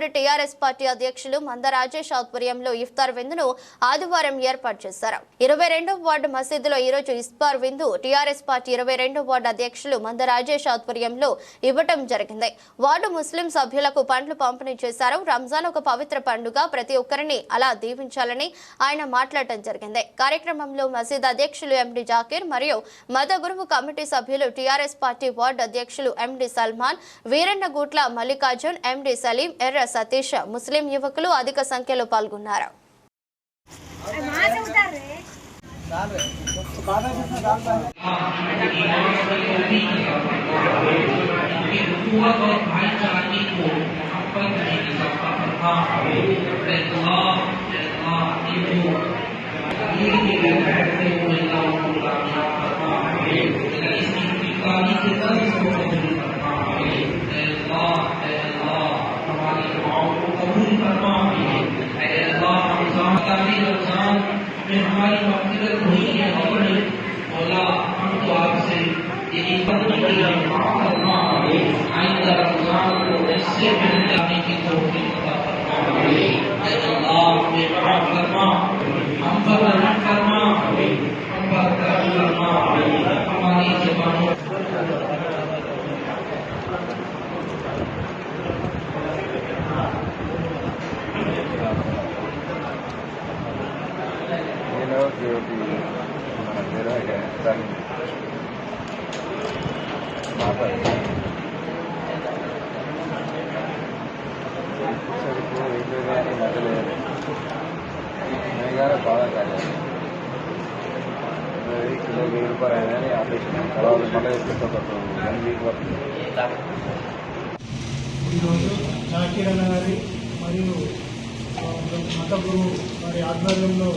Ward TRS party అధ్యక్షులు మంద రాజేష్ ఆధ్వర్యంలో ఇఫ్తార్ విందును ఆదివారం ఏర్పాటు చేశారు. ఇరవై రెండవ వార్డు మసీదులో ఈరోజు ఇఫ్తార్ విందు టీఆర్ఎస్ పార్టీ ఇరవై రెండవ వార్డు అధ్యక్షులు మంద రాజేష్ ఆధ్వర్యంలో ఇవ్వటం జరిగింది. వార్డు ముస్లిం సభ్యులకు పండ్లు పంపిణీ చేశారు. రంజాన్ ఒక పవిత్ర పండుగ. ప్రతి ఒక్కరిని అలా దీవించాలని ఆయన మాట్లాడటం జరిగింది. కార్యక్రమంలో మసీద్ అధ్యక్షులు ఎండి జాకీర్ మరియు మద గురువు కమిటీ సభ్యులు టీఆర్ఎస్ పార్టీ వార్డు అధ్యక్షులు ఎండి సల్మాన్ వీరన్నగూట్ల మల్లికార్జున్ ఎండి సలీం ఎర్ర సతీష్ ముస్లిం యువకులు అధిక సంఖ్యలో పాల్గొన్నారు قبول کرنا اے اللہ رمضان کا رمضان میں ہماری مقصد ہوئی ہے اور مولا ہم تو آپ سے یہی قبول کرنا آئندہ رمضان کو ایسے مل جانے کی توفیق عطا فرما اے اللہ ہمیں بڑا کرنا ہم پر رحم کرنا ہم پر کرم کرنا ہماری زبانوں జ్యోతి మన మాట్లాడి సరిపో ఇల్లు కానీ మొదలేదు మేఘాలు కాలేదు కిలో వెయ్యి రూపాయలు అయినా ఆపరేషన్ తర్వాత మళ్ళీ వన్ వీక్ వరకు ఈరోజు జాకీర్ అన్న గారి మరియు మత గురువు వారి ఆధ్వర్యంలో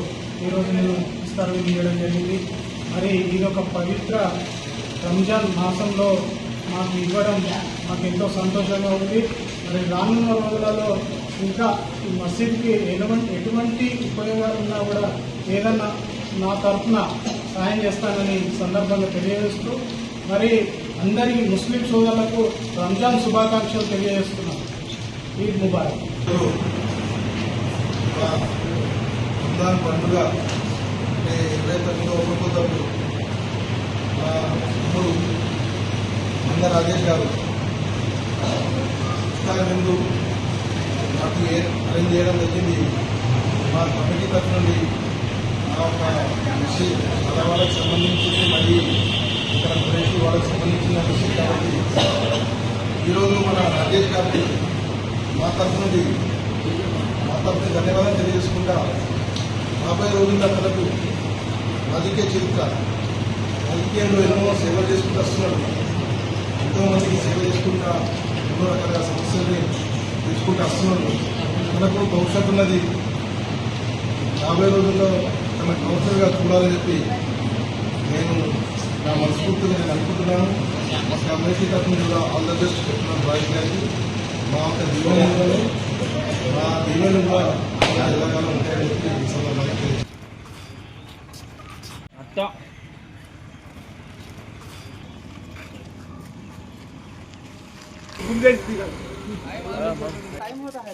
ఈరోజు నేను విస్తారం చేయడం జరిగింది. మరి ఇది ఒక పవిత్ర రంజాన్ మాసంలో మాకు ఇవ్వడం మాకు ఎంతో సంతోషంగా ఉంది. మరి రానున్న రోజులలో ఇంకా ఈ మసీద్కి ఎటువంటి ఎటువంటి ఉపయోగాలు ఉన్నా కూడా ఏదన్నా నా తరఫున సాయం చేస్తానని సందర్భంగా తెలియజేస్తూ మరి అందరి ముస్లిం సోదరులకు రంజాన్ శుభాకాంక్షలు తెలియజేస్తున్నాను. ఈద్ ముబారక్. రంజాన్ పండుగ అంటే ఇరవై తొమ్మిదో ఒప్పుకోతప్పుడు మా తమ్ముడు మంద రాజేష్ గారు ఇస్తారు ముందు నాకు ఏ- అరేంజ్ చేయడం జరిగింది. మా కమిటీ తరఫు నుండి నా ఒక విషయం అలా వాళ్ళకి సంబంధించింది మళ్ళీ ఇక్కడ గురించి వాళ్ళకి సంబంధించిన విషయం కాబట్టి ఈరోజు మన రాజేష్ గారికి మా తరఫు నుండి మా తరఫు ధన్యవాదాలు తెలియజేసుకుంటా రాబోయే రోజుల్లో మనకు రాజకీయ చిరుక రాజకీయంలో ఎన్నో సేవలు చేసుకుంటూ వస్తున్నాడు ఎంతో మందికి సేవ చేసుకుంటా ఎన్నో రకాల సమస్యల్ని తీసుకుంటూ వస్తున్నాడు మనకు భవిష్యత్తు ఉన్నది. రాబోయే రోజుల్లో తన కౌన్సిలర్గా చూడాలని చెప్పి నేను నా మనస్ఫూర్తిగా నేను అనుకుంటున్నాను. మా కమ్యూనిటీ తరఫున కూడా ఆల్ ద బెస్ట్ చెప్తున్నాను రాజు గారికి. మా యొక్క దీవెనలు మా దీవెన కూడా ఎల్లకాలం ఉంటాయి. टाइम होता है